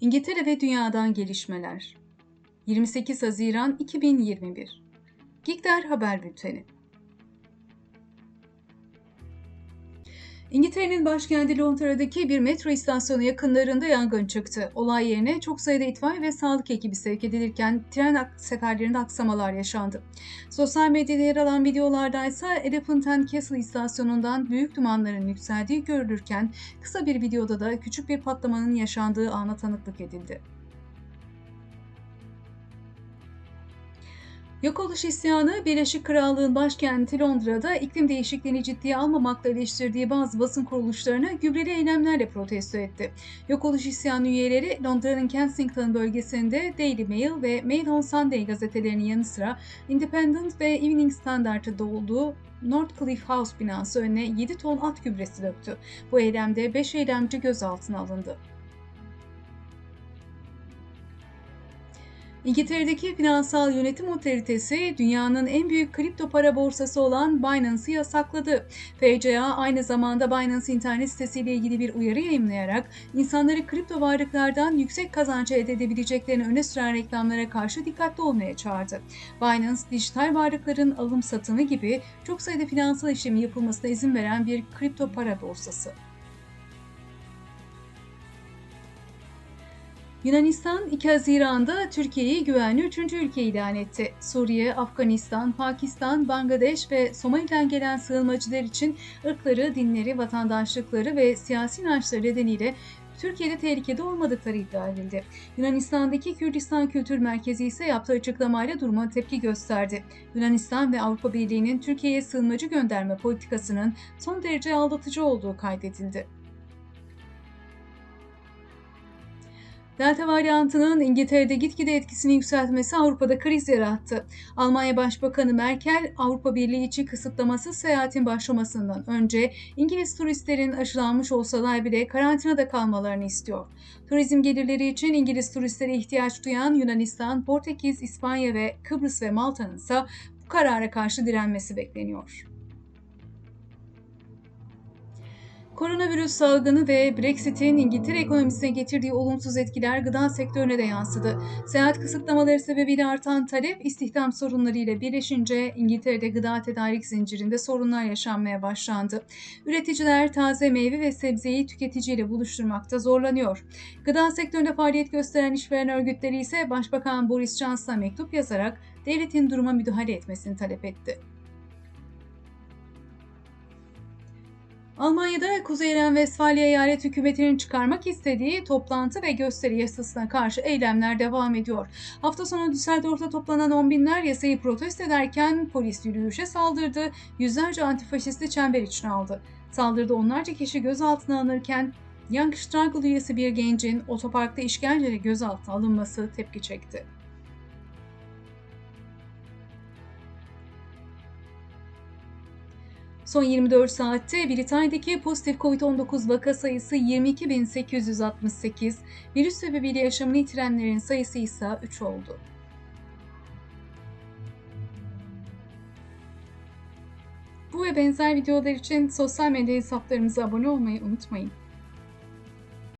İngiltere ve Dünyadan Gelişmeler. 28 Haziran 2021 Gikter Haber Bülteni İngiltere'nin başkenti Londra'daki bir metro istasyonu yakınlarında yangın çıktı. Olay yerine çok sayıda itfaiye ve sağlık ekibi sevk edilirken tren seferlerinde aksamalar yaşandı. Sosyal medyada yer alan videolarda ise Elephant and Castle istasyonundan büyük dumanların yükseldiği görülürken kısa bir videoda da küçük bir patlamanın yaşandığı ana tanıklık edildi. Yok oluş isyanı Birleşik Krallığın başkenti Londra'da iklim değişikliğini ciddiye almamakla eleştirdiği bazı basın kuruluşlarını gübreli eylemlerle protesto etti. Yok oluş isyanı üyeleri Londra'nın Kensington bölgesinde Daily Mail ve Mail on Sunday gazetelerinin yanı sıra Independent ve Evening Standard'da olduğu Northcliffe House binası önüne 7 ton at gübresi döktü. Bu eylemde 5 eylemci gözaltına alındı. İngiltere'deki finansal yönetim otoritesi dünyanın en büyük kripto para borsası olan Binance'ı yasakladı. FCA aynı zamanda Binance internet sitesiyle ilgili bir uyarı yayınlayarak insanları kripto varlıklardan yüksek kazanç elde edebileceklerini öne süren reklamlara karşı dikkatli olmaya çağırdı. Binance, dijital varlıkların alım satımı gibi çok sayıda finansal işlemi yapılmasına izin veren bir kripto para borsası. Yunanistan 2 Haziran'da Türkiye'yi güvenli 3. ülke ilan etti. Suriye, Afganistan, Pakistan, Bangladeş ve Somali'den gelen sığınmacılar için ırkları, dinleri, vatandaşlıkları ve siyasi inançları nedeniyle Türkiye'de tehlikede olmadıkları iddia edildi. Yunanistan'daki Kürdistan Kültür Merkezi ise yaptığı açıklamayla duruma tepki gösterdi. Yunanistan ve Avrupa Birliği'nin Türkiye'ye sığınmacı gönderme politikasının son derece aldatıcı olduğu kaydedildi. Delta varyantının İngiltere'de gitgide etkisini yükseltmesi Avrupa'da kriz yarattı. Almanya Başbakanı Merkel, Avrupa Birliği içi kısıtlamasız seyahatin başlamasından önce İngiliz turistlerin aşılanmış olsalar bile karantinada kalmalarını istiyor. Turizm gelirleri için İngiliz turistlere ihtiyaç duyan Yunanistan, Portekiz, İspanya ve Kıbrıs ve Malta'nın ise bu karara karşı direnmesi bekleniyor. Koronavirüs salgını ve Brexit'in İngiltere ekonomisine getirdiği olumsuz etkiler gıda sektörüne de yansıdı. Seyahat kısıtlamaları sebebiyle artan talep, istihdam sorunlarıyla birleşince İngiltere'de gıda tedarik zincirinde sorunlar yaşanmaya başlandı. Üreticiler taze meyve ve sebzeyi tüketiciyle buluşturmakta zorlanıyor. Gıda sektöründe faaliyet gösteren işveren örgütleri ise Başbakan Boris Johnson'a mektup yazarak devletin duruma müdahale etmesini talep etti. Almanya'da Kuzey Ren-Vesfalya eyalet hükümetinin çıkarmak istediği toplantı ve gösteri yasasına karşı eylemler devam ediyor. Hafta sonu Düsseldorf'ta toplanan on binler yasayı protesto ederken polis yürüyüşe saldırdı, yüzlerce antifaşisti çember içine aldı. Saldırıda onlarca kişi gözaltına alınırken Young Struggle üyesi bir gencin otoparkta işkenceyle gözaltına alınması tepki çekti. Son 24 saatte Britanya'daki pozitif COVID-19 vaka sayısı 22.868, virüs sebebiyle yaşamını yitirenlerin sayısı ise 3 oldu. Bu ve benzer videolar için sosyal medya hesaplarımıza abone olmayı unutmayın.